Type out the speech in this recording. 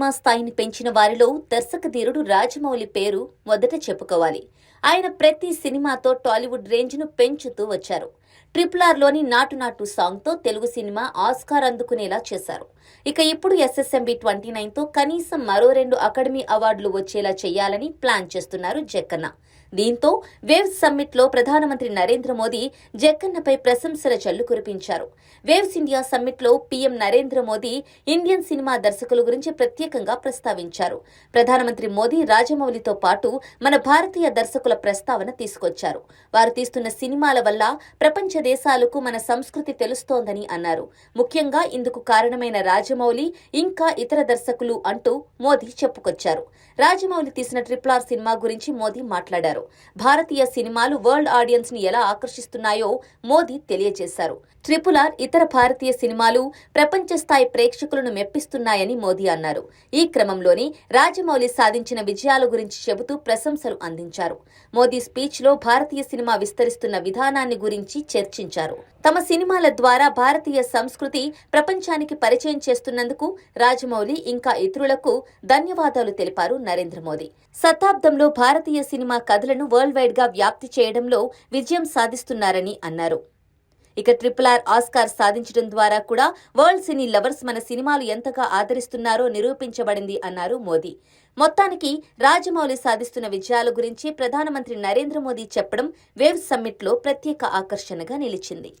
Cinema స్థాయిని పెంచిన వారిలో దర్శకధీరుడు రాజమౌళి పేరు మొదట చెప్పుకోవాలి. ఆయన ప్రతి సినిమాతో టాలీవుడ్ రేంజ్ను పెంచుతూ వచ్చారు. ట్రిపుల్ ఆర్లోని నాటు నాటు సాంగ్తో తెలుగు సినిమా ఆస్కార్ అందుకునేలా చేశారు. ఇక ఇప్పుడు ఎస్ఎస్ఎంబి ట్వంటీ నైన్తో కనీసం మరో రెండు అకాడమీ అవార్డులు వచ్చేలా చేయాలని ప్లాన్ చేస్తున్నారు జక్కన్న. దీంతో వేవ్స్ సమ్మిట్లో ప్రధానమంత్రి నరేంద్ర మోదీ జక్కన్నపై ప్రశంసల జల్లు కురిపించారు. Waves India సమ్మిట్లో PM Narendra Modi Indian cinema దర్శకుల గురించి ప్రత్యేకంగా ప్రస్తావించారు. ప్రధానమంత్రి మోదీ రాజమౌళితో పాటు మన భారతీయ దర్శకుల ప్రస్తావన తీసుకొచ్చారు. వారు తీస్తున్న సినిమాల వల్ల ప్రపంచ దేశాలకు మన సంస్కృతి తెలుస్తోందని అన్నారు. ముఖ్యంగా ఇందుకు కారణమైన రాజమౌళి ఇంకా ఇతర దర్శకులు అంటూ మోదీ చెప్పుకొచ్చారు. రాజమౌళి తీసిన ట్రిపుల్ సినిమా గురించి మోదీ మాట్లాడారు. భారతీయ సినిమాలు వరల్డ్ ఆడియన్స్ని ఎలా ఆకర్షిస్తున్నాయో మోదీ తెలియజేశారు. ట్రిపులార్ ఇతర భారతీయ సినిమాలు ప్రపంచ స్థాయి ప్రేక్షకులను మెప్పిస్తున్నాయని మోదీ అన్నారు. ఈ క్రమంలోనే రాజమౌళి సాధించిన విజయాల గురించి చెబుతూ ప్రశంసలు అందించారు. మోదీ స్పీచ్లో భారతీయ సినిమా విస్తరిస్తున్న విధానాన్ని గురించి చర్చించారు తమ సినిమాల ద్వారా భారతీయ సంస్కృతి ప్రపంచానికి పరిచయం చేస్తున్నందుకు రాజమౌళి ఇంకా ఇతరులకు ధన్యవాదాలు తెలిపారు నరేంద్ర మోదీ. శతాబ్దంలో భారతీయ సినిమా కథలను వరల్డ్ వైడ్గా వ్యాప్తి చేయడంలో విజయం సాధిస్తున్నారని అన్నారు. ఇక ట్రిపుల్ ఆర్ ఆస్కార్ సాధించడం ద్వారా కూడా వరల్డ్ సినీ లవర్స్ మన సినిమాలు ఎంతగా ఆదరిస్తున్నారో నిరూపించబడింది అన్నారు మోదీ. మొత్తానికి రాజమౌళి సాధిస్తున్న విజయాల గురించి ప్రధానమంత్రి నరేంద్ర మోదీ చెప్పడం వేవ్ సమ్మిట్లో ప్రత్యేక ఆకర్షణగా నిలిచింది.